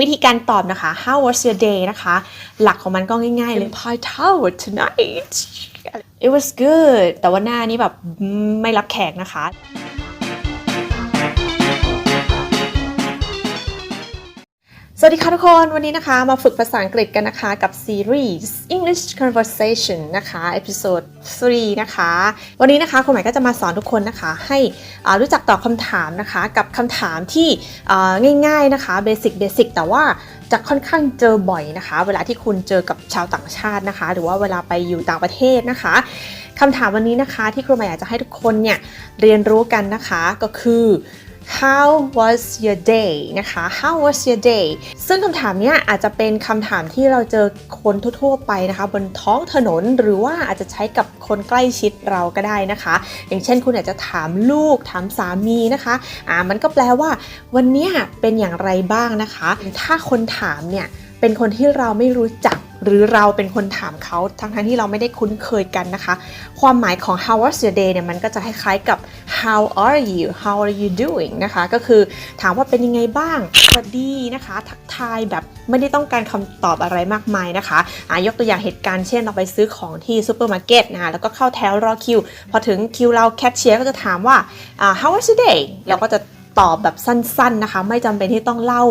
วิธีการตอบนะคะ how was your day นะคะ หลักของมันก็ง่ายๆเลย Empire Tower tonight it was good แต่ว่าหน้านี้แบบไม่รับแขกนะคะ สวัสดีค่ะทุกคน วันนี้นะคะมาฝึกภาษาอังกฤษกันนะคะกับซีรีส์ English Conversation นะคะเอพิโซด3นะคะ วันนี้นะคะคุณหมายก็จะมาสอนทุกคนนะคะ ให้รู้จักตอบคำถามนะคะ กับคำถามที่ง่ายๆนะคะเบสิกเบสิกแต่ว่าจะค่อนข้างเจอบ่อยนะคะ เวลาที่คุณเจอกับชาวต่างชาตินะคะ หรือว่าเวลาไปอยู่ต่างประเทศนะคะคำถามวันนี้นะคะที่ครูหมายอยากจะให้ทุกคนเนี่ยเรียนรู้กันนะคะก็คือ How was your day นะคะ How was your day ซึ่งคำถามเนี้ยอาจจะเป็นคำถามที่เราเจอคนทั่วๆไปนะคะ บนท้องถนนหรือว่าอาจจะใช้กับคนใกล้ชิดเราก็ได้นะคะ อย่างเช่นคุณอาจจะถามลูกถามสามีนะคะอ่ามันก็แปลว่า วันเนี้ยเป็นอย่างไรบ้างนะคะ ถ้าคนถามเนี่ยเป็นคนที่เราไม่รู้จัก หรือเราเป็นคนถามเขาทั้งๆที่เราไม่ได้คุ้นเคยกันนะคะ ความหมายของ how was your day เนี่ยมันก็จะคล้ายๆกับ how are you how are you doing นะคะ ก็คือถามว่าเป็นยังไงบ้างสวัสดีนะคะ ทักทายแบบไม่ได้ต้องการคำตอบอะไรมากมายนะคะอ่ายกตัวอย่างเหตุการณ์เช่นเราไปซื้อของที่ซูเปอร์มาร์เก็ตนะคะแล้วก็เข้าแถวรอคิว พอถึงคิวเราแคชเชียร์ก็จะถามว่า how was your day เราก็จะ ตอบแบบสั้นๆนะคะ ไม่จำเป็นที่ต้องเล่า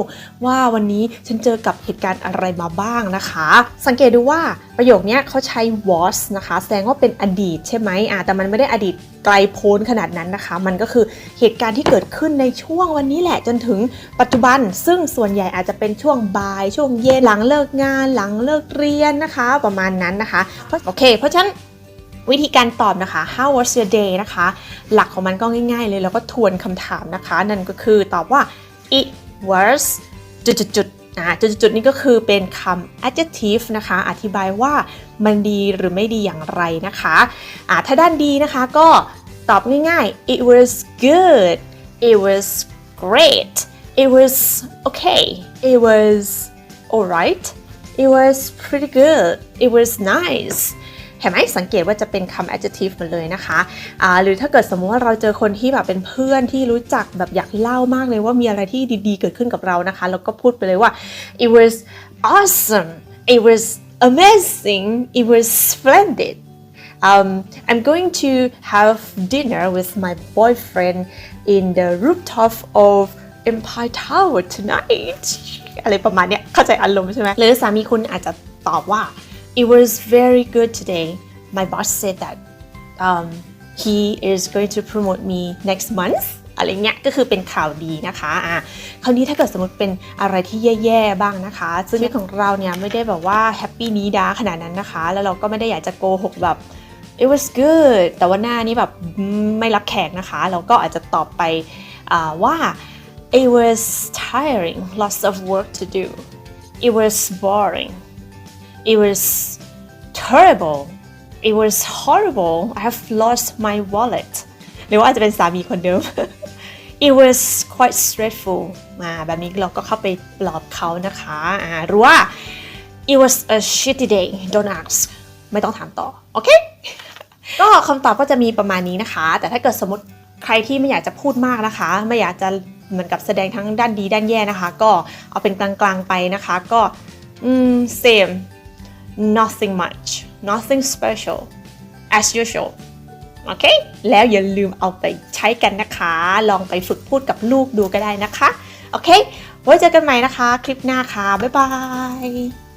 ว่าวันนี้ฉันเจอกับเหตุการณ์อะไรมาบ้างนะคะ สังเกตดูว่าประโยคนี้เขาใช้ was นะคะ แสดงว่าเป็นอดีตใช่ไหมอ่าแต่มันไม่ได้อดีตไกลโพ้นขนาดนั้นนะคะ มันก็คือเหตุการณ์ที่เกิดขึ้นในช่วงวันนี้แหละจนถึงปัจจุบัน ซึ่งส่วนใหญ่อาจจะเป็นช่วงบ่าย ช่วงเย็นหลังเลิกงาน หลังเลิกเรียนนะคะ ประมาณนั้นนะคะเพราะโอเค เพราะฉะนั้น วิธีการตอบนะคะ how was your day นะคะ หลักของมันก็ง่ายๆเลย แล้วก็ทวนคำถามนะคะ นั่นก็คือตอบว่า it was จุดๆๆอ่าจุดๆนี่ก็คือเป็นคำ adjective นะคะ อธิบายว่ามันดีหรือไม่ดีอย่างไรนะคะอ่าถ้าด้านดีนะคะก็ตอบง่ายๆ it was good it was great it was okay it was alright it was pretty good it was nice เห็นไหมสังเกตว่าจะเป็นคำ adjective หมดเลยนะคะอ่าหรือถ้าเกิดสมมติว่าเราเจอคนที่แบบเป็นเพื่อนที่รู้จักแบบอยากเล่ามากเลยว่ามีอะไรที่ดีๆ เกิดขึ้นกับเรานะคะ แล้วก็พูดไปเลยว่า it was awesome it was amazing it was splendid um, I'm going to have dinner with my boyfriend in the rooftop of Empire Tower tonight อะไรประมาณเนี้ยเข้าใจอารมณ์ใช่ไหมหรือสามีคุณอาจจะตอบว่า It was very good today my boss said that um, he is going to promote me next month อะไรเงี้ยก็คือเป็นข่าวดีนะคะอะคราวนี้ถ้าเกิดสมมติเป็นอะไรที่แย่ๆบ้างนะคะ ซึ่งของเราเนี่ยไม่ได้แบบว่าแฮปปี้นี้ดาขนาดนั้นนะคะ แล้วเราก็ไม่ได้อยากจะโกหกแบบ it was good แต่ว่าหน้านี้แบบไม่รับแขกนะคะ เราก็อาจจะตอบไปอ่าว่า it was tiring lots of work to do it was boring it was terrible it was horrible I have lost my wallet หรือว่าจะเป็นสามีคนเดิม it was quite stressful มาแบบนี้เราก็เข้าไปปลอบเขานะคะอ่าหรือว่า it was a shitty day don't ask ไม่ต้องถามต่อ โอเค ก็คำตอบก็จะมีประมาณนี้นะคะ แต่ถ้าเกิดสมมติใครที่ไม่อยากจะพูดมากนะคะ ไม่อยากจะเหมือนกับแสดงทั้งด้านดีด้านแย่นะคะ ก็เอาเป็นกลางๆไปนะคะ ก็อืม same nothing much nothing special as usual โอเค แล้วอย่าลืมเอาไปใช้กันนะคะ ลองไปฝึกพูดกับลูกดูก็ได้นะคะ โอเค ไว้เจอกันใหม่นะคะ คลิปหน้าค่ะ บ๊ายบาย